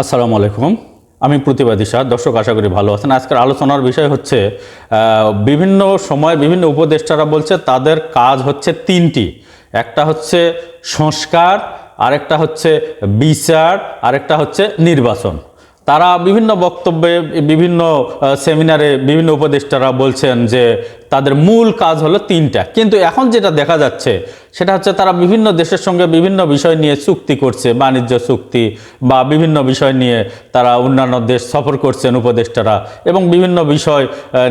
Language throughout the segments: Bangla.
আসসালামু আলাইকুম। আমি প্রতিবাদী শাহ দর্শক আশা করি ভালো আছেন। আজকের আলোচনার বিষয় হচ্ছে বিভিন্ন সময় বিভিন্ন উপদেষ্টারা বলছে তাদের কাজ হচ্ছে তিনটি। একটা হচ্ছে সংস্কার, আরেকটা হচ্ছে বিচার, আরেকটা হচ্ছে নির্বাচন। তারা বিভিন্ন বক্তব্যে, বিভিন্ন সেমিনারে বিভিন্ন উপদেষ্টারা বলছেন যে তাদের মূল কাজ হলো তিনটা। কিন্তু এখন যেটা দেখা যাচ্ছে, সেটা হচ্ছে তারা বিভিন্ন দেশের সঙ্গে বিভিন্ন বিষয় নিয়ে চুক্তি করছে, বাণিজ্য চুক্তি বা বিভিন্ন বিষয় নিয়ে তারা অন্যান্য দেশ সফর করছেন উপদেষ্টারা এবং বিভিন্ন বিষয়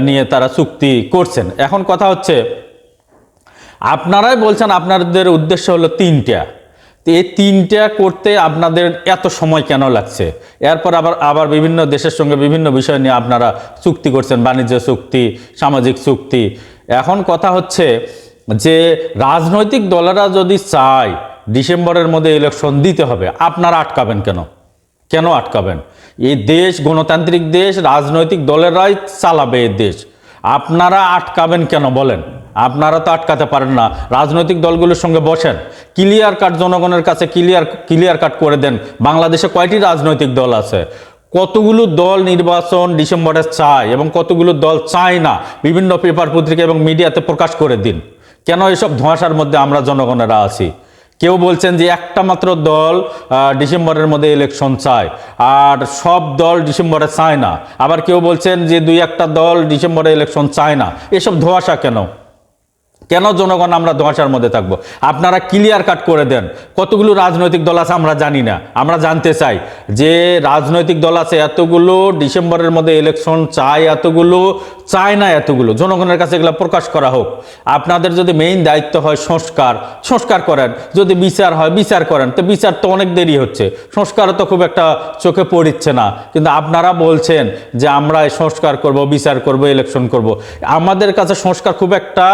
নিয়ে তারা চুক্তি করছেন। এখন কথা হচ্ছে, আপনারাই বলছেন আপনাদের উদ্দেশ্য হলো তিনটা। তো এই তিনটা করতে আপনাদের এত সময় কেন লাগছে? এরপর আবার আবার বিভিন্ন দেশের সঙ্গে বিভিন্ন বিষয় নিয়ে আপনারা চুক্তি করছেন, বাণিজ্য চুক্তি, সামাজিক চুক্তি। এখন কথা হচ্ছে যে রাজনৈতিক দলেরা যদি চায় ডিসেম্বরের মধ্যে ইলেকশন দিতে হবে, আপনারা আটকাবেন কেন? কেন আটকাবেন? এই দেশ গণতান্ত্রিক দেশ, রাজনৈতিক দলেরাই চালাবে এই দেশ। আপনারা আটকাবেন কেন বলেন? আপনারা তো আটকাতে পারেন না। রাজনৈতিক দলগুলোর সঙ্গে বসেন। ক্লিয়ার কাট জনগণের কাছে ক্লিয়ার ক্লিয়ার কাট করে দেন। বাংলাদেশে কয়টি রাজনৈতিক দল আছে? কতগুলো দল নির্বাচন ডিসেম্বরে চায় এবং কতগুলো দল চায় না? বিভিন্ন পেপার পত্রিকা এবং মিডিয়াতে প্রকাশ করে দিন। কেন এসব ধোঁয়াশার মধ্যে আমরা জনগণেরা আছি? কেউ বলছেন যে একটা মাত্র দল ডিসেম্বরের মধ্যে ইলেকশন চায়, আর সব দল ডিসেম্বরে চায় না। আবার কেউ বলছেন যে দুই একটা দল ডিসেম্বরে ইলেকশন চায় না। এসব ধোঁয়াশা কেন? কেন জনগণ আমরা ধোঁয়াশার মধ্যে থাকব? আপনারা ক্লিয়ার কাট করে দেন। কতগুলো রাজনৈতিক দল আছে আমরা জানি না। আমরা জানতে চাই যে রাজনৈতিক দল আছে এতগুলো, ডিসেম্বরের মধ্যে ইলেকশন চায় এতগুলো চায় না এতগুলো, জনগণের কাছে এগুলো প্রকাশ করা হোক। আপনাদের যদি মেইন দায়িত্ব হয় সংস্কার সংস্কার করেন। যদি বিচার হয়, বিচার করেন। তো বিচার তো অনেক দেরি হচ্ছে। সংস্কারও তো খুব একটা চোখে পড়িচ্ছে না। কিন্তু আপনারা বলছেন যে আমরা সংস্কার করব, বিচার করব ইলেকশন করব। আমাদের কাছে সংস্কার খুব একটা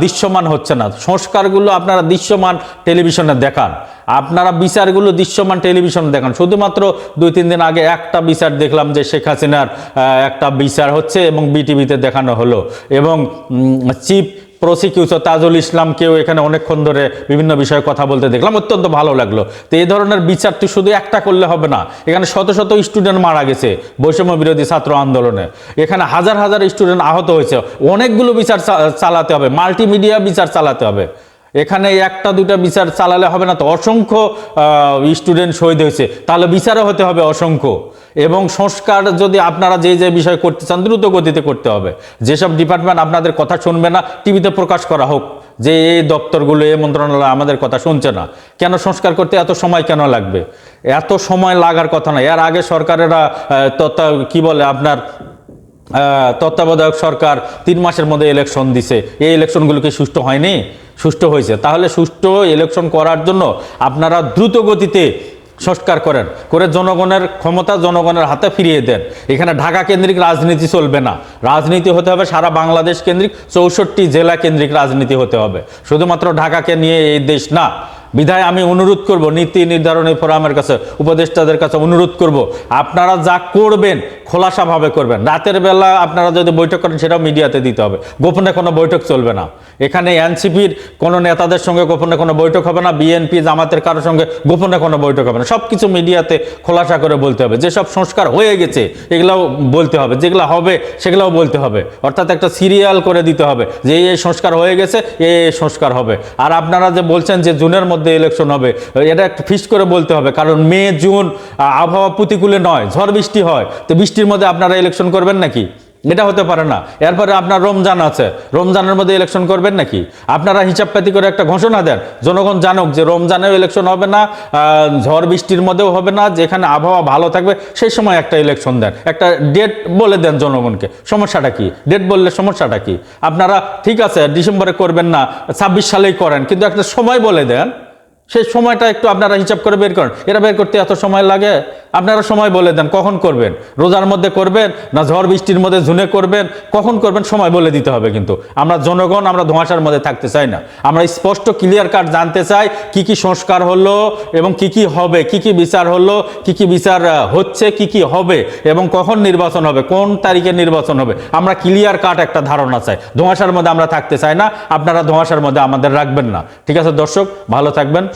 দৃশ্যমান হচ্ছে না। সংস্কারগুলো আপনারা দৃশ্যমান টেলিভিশনে দেখান। আপনারা বিচারগুলো দৃশ্যমান টেলিভিশন দেখান। শুধুমাত্র দুই, তিন দিন আগে একটা বিচার দেখলাম যে শেখ হাসিনার একটা বিচার হচ্ছে এবং বিটিভিতে দেখানো হলো। এবং চিফ প্রসিকিউটর তাজুল ইসলামকেও এখানে অনেকক্ষণ ধরে বিভিন্ন বিষয়ে কথা বলতে দেখলাম। অত্যন্ত ভালো লাগল। তো এই ধরনের বিচারটি শুধু একটা করলে হবে না, এখানে শত শত স্টুডেন্ট মারা গেছে বৈষম্য বিরোধী ছাত্র আন্দোলনে। এখানে হাজার হাজার স্টুডেন্ট আহত হয়েছে। অনেকগুলো বিচার চালাতে হবে। মাল্টিমিডিয়া বিচার চালাতে হবে। এখানে একটা, দুটা বিচার চালালে হবে না তো? অসংখ্য স্টুডেন্ট শহীদ হয়েছে। তাহলে বিচারও হতে হবে অসংখ্য। এবং সংস্কার যদি আপনারা যে যে বিষয় করতে চান, দ্রুত গতিতে করতে হবে। যেসব ডিপার্টমেন্ট আপনাদের কথা শুনবে না, টিভিতে প্রকাশ করা হোক। যে এই দপ্তরগুলো এই মন্ত্রণালয় আমাদের কথা শুনছে না। কেন সংস্কার করতে এত সময় কেন লাগবে? এত সময় লাগার কথা না। এর আগে সরকারেরা তথ্য কি বলে আপনার তত্ত্বাবধায়ক সরকার তিন মাসের মধ্যে ইলেকশন দিছে। এই ইলেকশনগুলো কি সুষ্ঠু হয়নি? সুষ্ঠু হয়েছে। তাহলে সুষ্ঠু ইলেকশন করার জন্য আপনারা দ্রুত গতিতে সংস্কার করেন, করে জনগণের ক্ষমতা জনগণের হাতে ফিরিয়ে দেন। এখানে ঢাকা কেন্দ্রিক রাজনীতি চলবে না। রাজনীতি হতে হবে সারা বাংলাদেশ কেন্দ্রিক, চৌষট্টি জেলা কেন্দ্রিক রাজনীতি হতে হবে। শুধুমাত্র ঢাকাকে নিয়ে এই দেশ না বিধায় আমি অনুরোধ করব, নীতি নির্ধারণী ফোরামের কাছে, উপদেষ্টাদের কাছে অনুরোধ করব, আপনারা যা করবেন খোলাসাভাবে করবেন। রাতের বেলা আপনারা যদি বৈঠক করেন, সেটাও মিডিয়াতে দিতে হবে। গোপনে কোনো বৈঠক চলবে না। এখানে এনসিপির কোনো নেতাদের সঙ্গে গোপনে কোনো বৈঠক হবে না, বিএনপি জামাতের কারোর সঙ্গে গোপনে কোনো বৈঠক হবে না। সব কিছু মিডিয়াতে খোলাসা করে বলতে হবে। যেসব সংস্কার হয়ে গেছে, এগুলাও বলতে হবে। যেগুলো হবে, সেগুলোও বলতে হবে। অর্থাৎ একটা সিরিয়াল করে দিতে হবে যে, এই সংস্কার হয়ে গেছে এই সংস্কার হবে। আর আপনারা যে বলছেন যে, জুনের মধ্যে ইলেকশন হবে। এটা একটা ফিক্সড করে বলতে হবে, কারণ মে, জুন আবহাওয়া প্রতিকূলে নয়, ঝড় বৃষ্টি হয়। তো বৃষ্টির মধ্যে আপনারা ইলেকশন করবেন নাকি? এটা হতে পারে না। এরপরে আপনার রমজান আছে। রমজানের মধ্যে ইলেকশন করবেন নাকি? আপনারা হিসাব পাতি করে একটা ঘোষণা দেন। জনগণ জানুক যে রমজানেও ইলেকশন হবে না ঝড় বৃষ্টির মধ্যেও হবে না, যেখানে আবহাওয়া ভালো থাকবে, সেই সময় একটা ইলেকশন দেন। একটা ডেট বলে দেন জনগণকে। সমস্যাটা কি? ডেট বললে সমস্যাটা কি? আপনারা ঠিক আছে, ডিসেম্বরে করবেন না, ছাব্বিশ সালেই করেন, কিন্তু একটা সময় বলে দেন সেই সময়টা একটু আপনারা হিসাব করে বের করেন। এটা বের করতে এত সময় লাগে? আপনারা সময় বলে দেন, কখন করবেন? রোজার মধ্যে করবেন না ঝড় বৃষ্টির মধ্যে ঝুনে করবেন? কখন করবেন? সময় বলে দিতে হবে কিন্তু। আমরা জনগণ, আমরা ধোঁয়াশার মধ্যে থাকতে চাই না। আমরা স্পষ্ট ক্লিয়ার কাট জানতে চাই কি কি সংস্কার হলো এবং কি কি হবে, কি কি বিচার হলো, কি কি বিচার হচ্ছে, কি কি হবে এবং কখন নির্বাচন হবে, কোন তারিখে নির্বাচন হবে। আমরা ক্লিয়ার কাট একটা ধারণা চাই। ধোঁয়াশার মধ্যে আমরা থাকতে চাই না। আপনারা ধোঁয়াশার মধ্যে আমাদের রাখবেন না। ঠিক আছে দর্শক, ভালো থাকবেন।